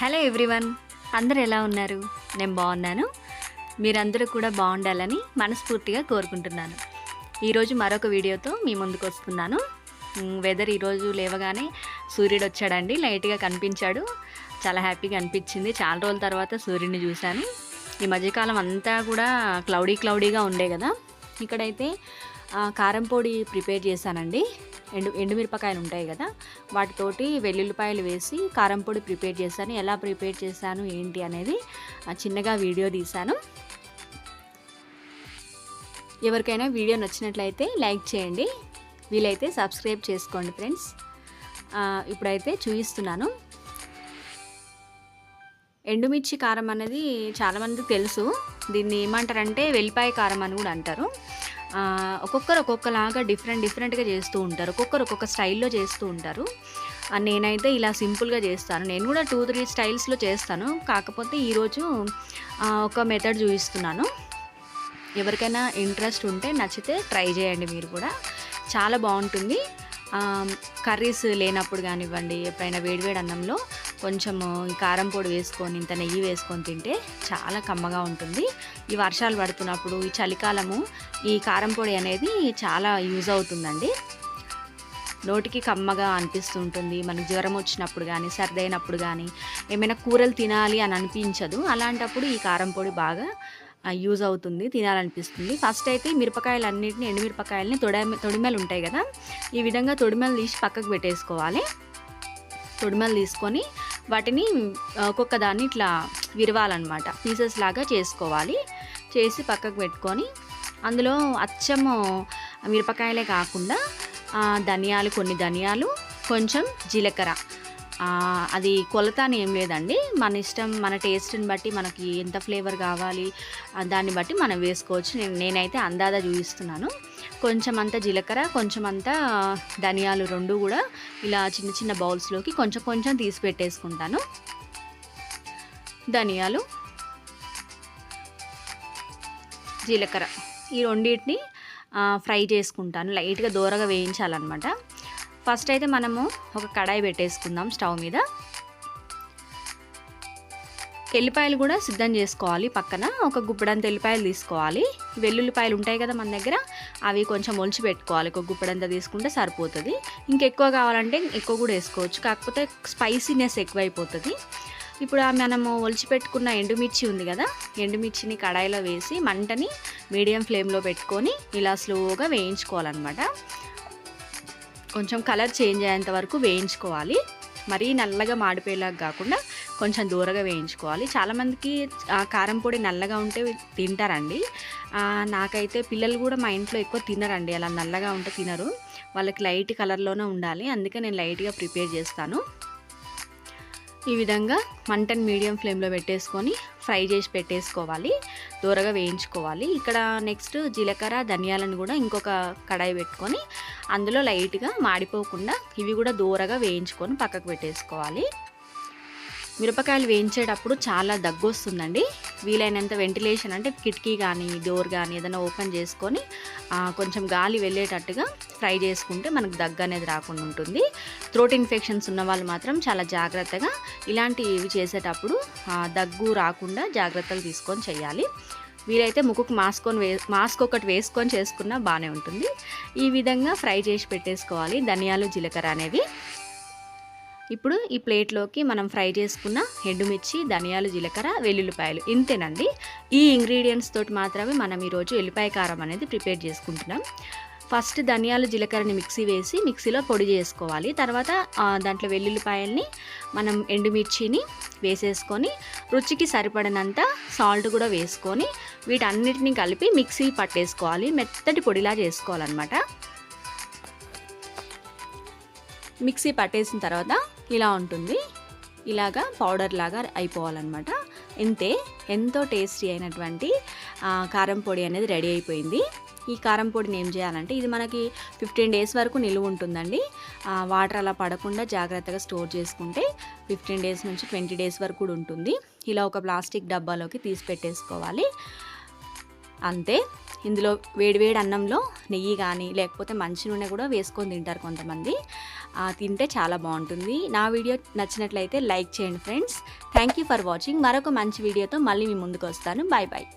Hello everyone అందరు ఎలా ఉన్నారు? నేను బాగున్నాను. మీరందరూ కూడా బాగుండాలని మనస్ఫూర్తిగా కోరుకుంటున్నాను. ఈరోజు మరొక వీడియోతో మీ ముందుకు వస్తున్నాను. వెదర్ ఈరోజు లేవగానే సూర్యుడు వచ్చాడండి లైట్గా కనిపించాడు. చాలా హ్యాపీగా అనిపించింది. చాలా రోజుల తర్వాత సూర్యుడిని చూశాను. ఈ మధ్యకాలం అంతా కూడా క్లౌడీ క్లౌడీగా ఉండే కదా. ఇక్కడైతే కారంపొడి కారం పొడి ప్రిపేర్ చేశానండి. ఎండు ఎండుమిరపకాయలు ఉంటాయి కదా వాటితోటి వెల్లుల్లిపాయలు వేసి కారం పొడి ప్రిపేర్ చేశాను. ఎలా ప్రిపేర్ చేశాను ఏంటి అనేది చిన్నగా వీడియో తీశాను. ఎవరికైనా వీడియో నచ్చినట్లయితే లైక్ చేయండి. వీలైతే సబ్స్క్రైబ్ చేసుకోండి ఫ్రెండ్స్. ఇప్పుడైతే చూపిస్తున్నాను. ఎండుమిర్చి కారం అనేది చాలామందికి తెలుసు. దీన్ని ఏమంటారంటే వెల్లిపాయ కారం అని కూడా అంటారు. ఒక్కొక్కరు ఒక్కొక్కలాగా డిఫరెంట్ డిఫరెంట్గా చేస్తూ ఉంటారు. ఒక్కొక్కరు ఒక్కొక్క స్టైల్లో చేస్తూ ఉంటారు. నేనైతే ఇలా సింపుల్గా చేస్తాను. నేను కూడా టూ త్రీ స్టైల్స్లో చేస్తాను. కాకపోతే ఈరోజు ఒక మెథడ్ చూపిస్తున్నాను. ఎవరికైనా ఇంట్రెస్ట్ ఉంటే నచ్చితే ట్రై చేయండి మీరు కూడా. చాలా బాగుంటుంది. కర్రీస్ లేనప్పుడు కానివ్వండి ఎప్పుడైనా వేడివేడి అన్నంలో కొంచెము కారం పొడి వేసుకొని ఇంత నెయ్యి వేసుకొని తింటే చాలా కమ్మగా ఉంటుంది. ఈ వర్షాలు పడుతున్నప్పుడు ఈ చలికాలము ఈ కారం పొడి అనేది చాలా యూజ్ అవుతుందండి. నోటికి కమ్మగా అనిపిస్తుంటుంది. మనకు జ్వరం వచ్చినప్పుడు కానీ సర్దైనప్పుడు కానీ ఏమైనా కూరలు తినాలి అని అనిపించదు. అలాంటప్పుడు ఈ కారం పొడి బాగా యూజ్ అవుతుంది తినాలనిపిస్తుంది. ఫస్ట్ అయితే మిరపకాయలు అన్నింటిని ఎండుమిరపకాయలని తొడ తొడిమెలు ఉంటాయి కదా ఈ విధంగా తొడిమెలు తీసి పక్కకు పెట్టేసుకోవాలి. తొడిమెలు తీసుకొని వాటిని ఒక్కొక్క దాన్ని ఇట్లా విరవాలన్నమాట. పీసెస్ లాగా చేసుకోవాలి. చేసి పక్కకు పెట్టుకొని అందులో అచ్చము మిరపకాయలే కాకుండా ఆ, ధనియాలు కొన్ని ధనియాలు కొంచెం జీలకర్ర. అది కొలత అని ఏం లేదండి. మన ఇష్టం మన టేస్ట్ని బట్టి మనకి ఎంత ఫ్లేవర్ కావాలి దాన్ని బట్టి మనం వేసుకోవచ్చు. నేను నేనైతే అందాదా చూపిస్తున్నాను. కొంచెం అంత జీలకర్ర కొంచెం అంత ధనియాలు రెండు కూడా ఇలా చిన్న చిన్న బౌల్స్లోకి కొంచెం కొంచెం తీసి పెట్టేసుకుంటాను. ధనియాలు జీలకర్ర ఈ రెండింటిని ఫ్రై చేసుకుంటాను. లైట్గా దూరగా వేయించాలన్నమాట. ఫస్ట్ అయితే మనము ఒక కడాయి పెట్టేసుకుందాం స్టవ్ మీద. ఎల్లిపాయలు కూడా సిద్ధం చేసుకోవాలి పక్కన. ఒక గుప్పడంత ఎల్లిపాయలు తీసుకోవాలి. వెల్లుల్లిపాయలు ఉంటాయి కదా మన దగ్గర అవి కొంచెం ఒలిచి పెట్టుకోవాలి. ఒక గుప్పడంత తీసుకుంటే సరిపోతుంది. ఇంకెక్కువ కావాలంటే ఎక్కువ కూడా వేసుకోవచ్చు. కాకపోతే స్పైసీనెస్ ఎక్కువైపోతుంది. ఇప్పుడు మనము ఒలిచిపెట్టుకున్న ఎండుమిర్చి ఉంది కదా ఎండుమిర్చిని కడాయిలో వేసి మంటని మీడియం ఫ్లేమ్లో పెట్టుకొని ఇలా స్లోగా వేయించుకోవాలన్నమాట. కొంచెం కలర్ చేంజ్ అయ్యేంత వరకు వేయించుకోవాలి. మరీ నల్లగా మాడిపోయేలాగా కాకుండా కొంచెం దూరగా వేయించుకోవాలి. చాలామందికి ఆ, కారం పొడి నల్లగా ఉంటే తింటారండి. నాకైతే పిల్లలు కూడా మా ఇంట్లో ఎక్కువ తినరండి. అలా నల్లగా ఉంటే తినరు. వాళ్ళకి లైట్ కలర్లోనే ఉండాలి. అందుకే నేను లైట్గా ప్రిపేర్ చేస్తాను. ఈ విధంగా మంటని మీడియం ఫ్లేమ్లో పెట్టేసుకొని ఫ్రై చేసి పెట్టేసుకోవాలి. దూరగా వేయించుకోవాలి. ఇక్కడ నెక్స్ట్ జీలకర్ర ధనియాలను కూడా ఇంకొక కడాయి పెట్టుకొని అందులో లైట్గా మాడిపోకుండా ఇవి కూడా దూరగా వేయించుకొని పక్కకు పెట్టేసుకోవాలి. మిరపకాయలు వేయించేటప్పుడు చాలా దగ్గు వస్తుందండి వీలైనంత వెంటిలేషన్ అంటే కిటికీ కానీ డోర్ కానీ ఏదైనా ఓపెన్ చేసుకొని కొంచెం గాలి వెళ్ళేటట్టుగా ఫ్రై చేసుకుంటే మనకు దగ్గు అనేది రాకుండా ఉంటుంది. థ్రోట్ ఇన్ఫెక్షన్స్ ఉన్న వాళ్ళు మాత్రం చాలా జాగ్రత్తగా ఇలాంటివి చేసేటప్పుడు దగ్గు రాకుండా జాగ్రత్తలు తీసుకొని చేయాలి. వీలైతే ముక్కుకు మాస్కొని వే మాస్క్ ఒకటి వేసుకొని చేసుకున్నా బాగానే ఉంటుంది. ఈ విధంగా ఫ్రై చేసి పెట్టేసుకోవాలి. ధనియాలు జీలకర్ర అనేవి. ఇప్పుడు ఈ ప్లేట్లోకి మనం ఫ్రై చేసుకున్న ఎండుమిర్చి ధనియాలు జీలకర్ర వెల్లుల్లిపాయలు ఇంతేనండి. ఈ ఇంగ్రీడియంట్స్ తోటి మాత్రమే మనం ఈరోజు ఎల్లిపాయ కారం అనేది ప్రిపేర్ చేసుకుంటున్నాం. ఫస్ట్ ధనియాలు జీలకర్రని మిక్సీ వేసి మిక్సీలో పొడి చేసుకోవాలి. తర్వాత దాంట్లో వెల్లుల్లిపాయల్ని మనం ఎండుమిర్చిని వేసేసుకొని రుచికి సరిపడినంత సాల్ట్ కూడా వేసుకొని వీటన్నిటిని కలిపి మిక్సీ పట్టేసుకోవాలి. మెత్తటి పొడిలా చేసుకోవాలన్నమాట. మిక్సీ పట్టేసిన తర్వాత ఇలా ఉంటుంది. ఇలాగా పౌడర్ లాగా అయిపోవాలన్నమాట. ఇంతే ఎంతో టేస్టీ అయినటువంటి కారం పొడి అనేది రెడీ అయిపోయింది. ఈ కారం పొడిని ఏం చేయాలంటే ఇది మనకి ఫిఫ్టీన్ డేస్ వరకు నిలువ ఉంటుందండి. వాటర్ అలా పడకుండా జాగ్రత్తగా స్టోర్ చేసుకుంటే ఫిఫ్టీన్ డేస్ నుంచి ట్వంటీ డేస్ వరకు కూడా ఉంటుంది. ఇలా ఒక ప్లాస్టిక్ డబ్బాలోకి తీసి పెట్టేసుకోవాలి. అంతే. ఇందులో వేడివేడి అన్నంలో నెయ్యి కానీ లేకపోతే మంచి నూనె కూడా వేసుకొని తింటారు కొంతమంది. తింటే చాలా బాగుంటుంది. నా వీడియో నచ్చినట్లయితే లైక్ చేయండి friends. Thank you for watching మరొక మంచి వీడియోతో మళ్ళీ మీ ముందుకు వస్తాను. Bye bye